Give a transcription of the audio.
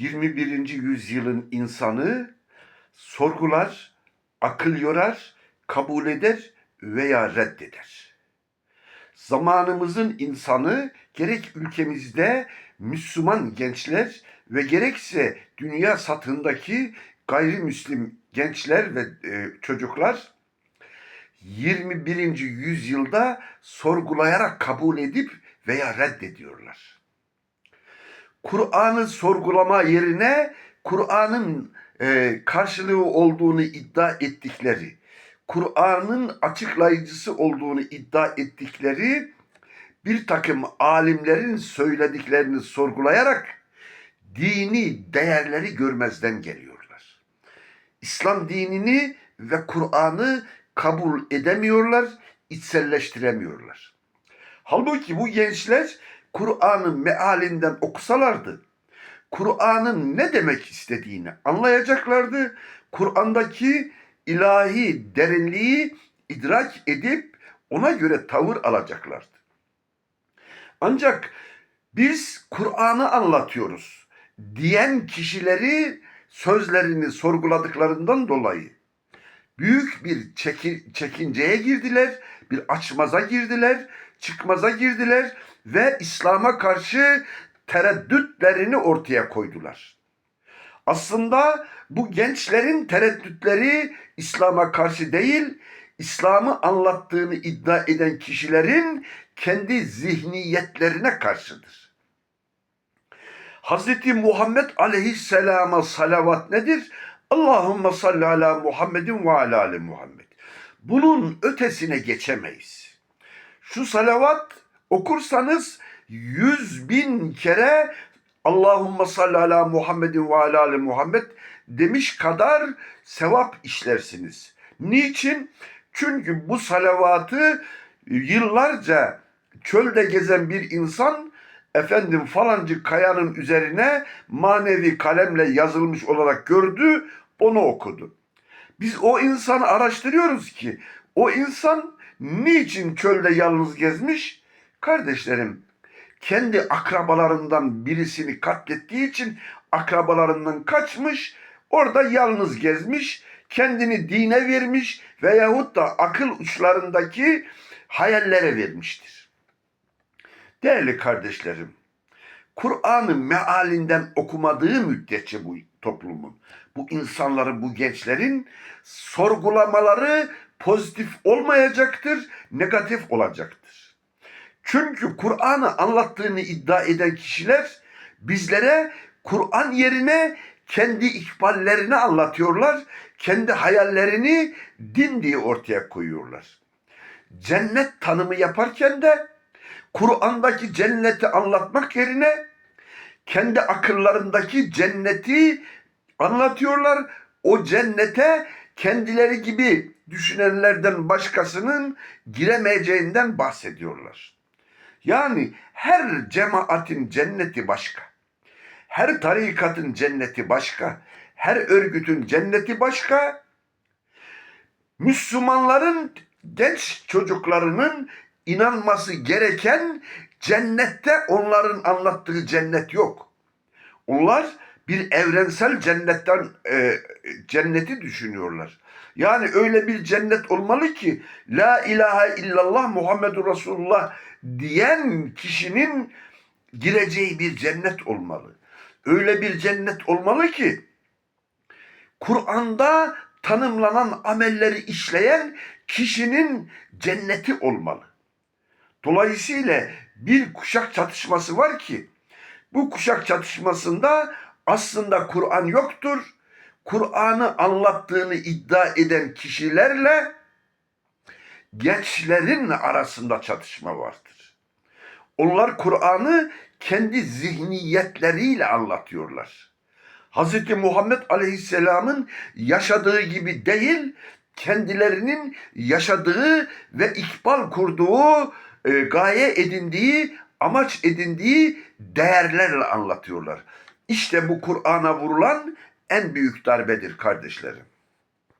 21. yüzyılın insanı sorgular, akıl yorar, kabul eder veya reddeder. Zamanımızın insanı gerek ülkemizde Müslüman gençler ve gerekse dünya satındaki gayrimüslim gençler ve e, çocuklar 21. yüzyılda sorgulayarak kabul edip veya reddediyorlar. Kur'an'ı sorgulama yerine Kur'an'ın e, karşılığı olduğunu iddia ettikleri, Kur'an'ın açıklayıcısı olduğunu iddia ettikleri bir takım alimlerin söylediklerini sorgulayarak dini değerleri görmezden geliyorlar. İslam dinini ve Kur'an'ı kabul edemiyorlar, içselleştiremiyorlar. Halbuki bu gençler Kur'an'ın mealinden okusalardı, Kur'an'ın ne demek istediğini anlayacaklardı. Kur'an'daki ilahi derinliği idrak edip ona göre tavır alacaklardı. Ancak biz Kur'an'ı anlatıyoruz diyen kişileri sözlerini sorguladıklarından dolayı büyük bir çeki, çekinceye girdiler, bir açmaza girdiler, çıkmaza girdiler ve İslam'a karşı tereddütlerini ortaya koydular. Aslında bu gençlerin tereddütleri İslam'a karşı değil, İslam'ı anlattığını iddia eden kişilerin kendi zihniyetlerine karşıdır. Hz. Muhammed aleyhisselama salavat nedir? Allahümme salli ala Muhammedin ve ala ali Muhammed. Bunun ötesine geçemeyiz. Şu salavat okursanız yüz bin kere Allahümme salli ala Muhammedin ve ala ali Muhammed demiş kadar sevap işlersiniz. Niçin? Çünkü bu salavatı yıllarca çölde gezen bir insan efendim falancı kayanın üzerine manevi kalemle yazılmış olarak gördü, onu okudu. Biz o insanı araştırıyoruz ki o insan niçin çölde yalnız gezmiş? Kardeşlerim, kendi akrabalarından birisini katlettiği için akrabalarından kaçmış, orada yalnız gezmiş, kendini dine vermiş veyahut da akıl uçlarındaki hayallere vermiştir. Değerli kardeşlerim, Kur'an'ı mealinden okumadığı müddetçe bu toplumun, bu insanların, bu gençlerin sorgulamaları pozitif olmayacaktır, negatif olacaktır. Çünkü Kur'an'ı anlattığını iddia eden kişiler bizlere Kur'an yerine kendi ikballerini anlatıyorlar, kendi hayallerini din diye ortaya koyuyorlar. Cennet tanımı yaparken de Kur'an'daki cenneti anlatmak yerine kendi akıllarındaki cenneti anlatıyorlar. O cennete kendileri gibi düşünenlerden başkasının giremeyeceğinden bahsediyorlar. Yani her cemaatin cenneti başka. Her tarikatın cenneti başka. Her örgütün cenneti başka. Müslümanların genç çocuklarının inanması gereken cennette onların anlattığı cennet yok. Onlar bir evrensel cennetten e, cenneti düşünüyorlar. Yani öyle bir cennet olmalı ki La ilahe illallah Muhammedur Resulullah diyen kişinin gireceği bir cennet olmalı. Öyle bir cennet olmalı ki Kur'an'da tanımlanan amelleri işleyen kişinin cenneti olmalı. Dolayısıyla bir kuşak çatışması var ki bu kuşak çatışmasında aslında Kur'an yoktur. Kur'an'ı anlattığını iddia eden kişilerle gençlerin arasında çatışma vardır. Onlar Kur'an'ı kendi zihniyetleriyle anlatıyorlar. Hz. Muhammed Aleyhisselam'ın yaşadığı gibi değil, kendilerinin yaşadığı ve ikbal kurduğu, e, gaye edindiği, amaç edindiği değerlerle anlatıyorlar. İşte bu Kur'an'a vurulan en büyük darbedir kardeşlerim.